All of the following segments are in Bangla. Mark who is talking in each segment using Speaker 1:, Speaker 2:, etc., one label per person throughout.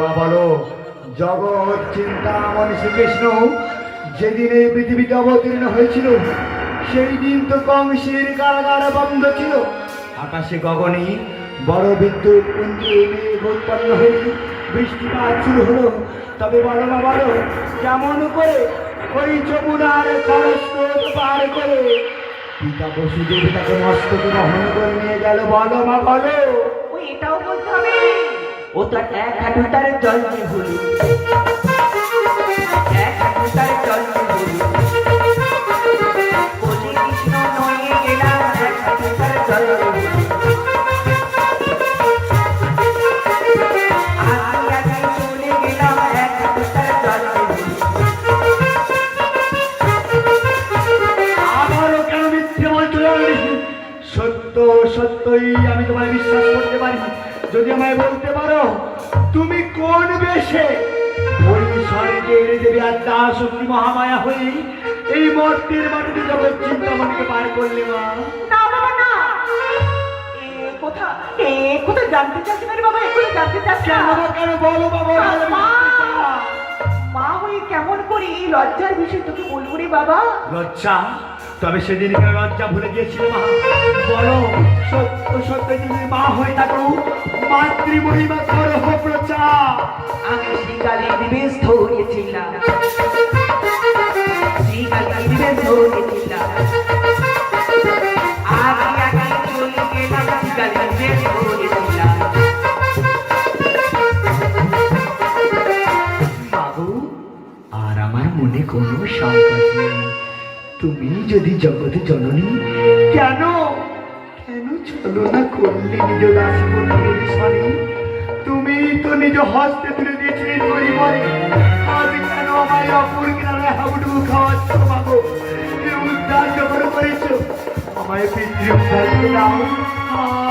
Speaker 1: মা বলো, জগৎ চিন্তামণি শ্রীকৃষ্ণ, যেদিন এই পৃথিবীতে অবতীর্ণ হয়েছিল, সেই দিন তো কংসের কারাগার বন্ধ ছিল। আকাশে গগনে বড় বিদ্যুৎ পুঞ্জে মেঘ উৎপন্ন হয়ে বৃষ্টিপাত শুরু হলো। তবে বলো মা বলো, কেমন করে ওই যমুনার খরস্রোত পার করে পিতা বসুদেব তাকে মস্তকে বহন করে নিয়ে গেল? বলো মা বলো।
Speaker 2: এটাও বলতে হবে। ও তো এক হাঁটু তার জল নিয়ে হলো। এক হাঁটু তার জল নিয়ে হলো। বলে, কৃষ্ণ নয়ে গেলাম এক হাঁটু তার জল নিয়ে
Speaker 1: সত্য সত্যই আমি তোমায় বিশ্বাস করতে পারি যদি আমায় বলতে পারো তুমি কোন বেশে ওই দেবী শক্তি মহামায়া হয়ে এই মর্তের মাটিতে জগৎ চিন্তামণিকে পার করলে মা?
Speaker 2: না বাবা না। এ কোথা? এ কোথা জানতে চাচ্ছি না বাবা এগুলো জানতে চাচ্ছি
Speaker 1: কেন বলো বাবা
Speaker 2: হয়ে কেমন করে? এই লজ্জার বিষয় তোকে বলব রে বাবা।
Speaker 1: লজ্জা? তবে সেদিন লজ্জা ভুলে গিয়েছিলে মা। বলো সত্য সত্য তুমি মা হয়ে থাকো মাতৃমহিমা করো প্রচার।
Speaker 2: আমি শ্রীকালী দিবেশ ধরেছিলাম শ্রীকালী দিবেশ ধরেছিলাম আগে আগে চলে গেলাম শ্রীকালী দিবেশ ধরেছিলাম
Speaker 1: মনে কোনো সংকট নেই তুমি যদি জগতে জননী, কেন? কেন চলো না করলে নিজ স্বামী? তুমি তো নিজ হস্তে তুলে দিয়েছিলে পরিবারে। আজ কেন আমায় অপর গ্রামে হাবুডুবু খাওয়াচ্ছ বাবু? এ উদ্ধার যখন করেছ, আমায় পিতৃ উদ্ধার দাও।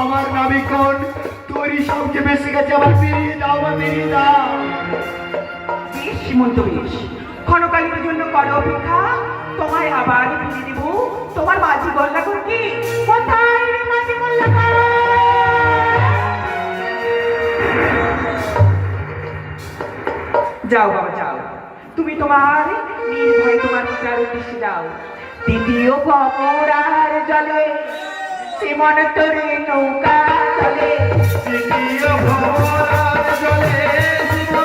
Speaker 1: আমার নামে কোন তোরই সবচেয়ে বেশি গেছে আবার বেরিয়ে দাও বা বেরিয়ে দাও।
Speaker 2: বেশ সীমন্ত বেশ। ক্ষণকালের জন্য করো অপেক্ষা। তোমায় আবার ফিরে দেব। তোমার মাঝি গল্লা করকে কোথায় মাঝি গল্লা কর যাও বাবা, যাও। তুমি তোমার নির্ভয় তোমার পিতার উদ্দেশ্যে যাও। দ্বিতীয় ভবরার জলে সীমন তরে নৌকা চলে
Speaker 1: দ্বিতীয় ভবরার জলে শ্রীমন্তের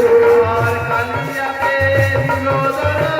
Speaker 2: দর্শন গো।
Speaker 1: আর কালিয়াতে দিল দর্শন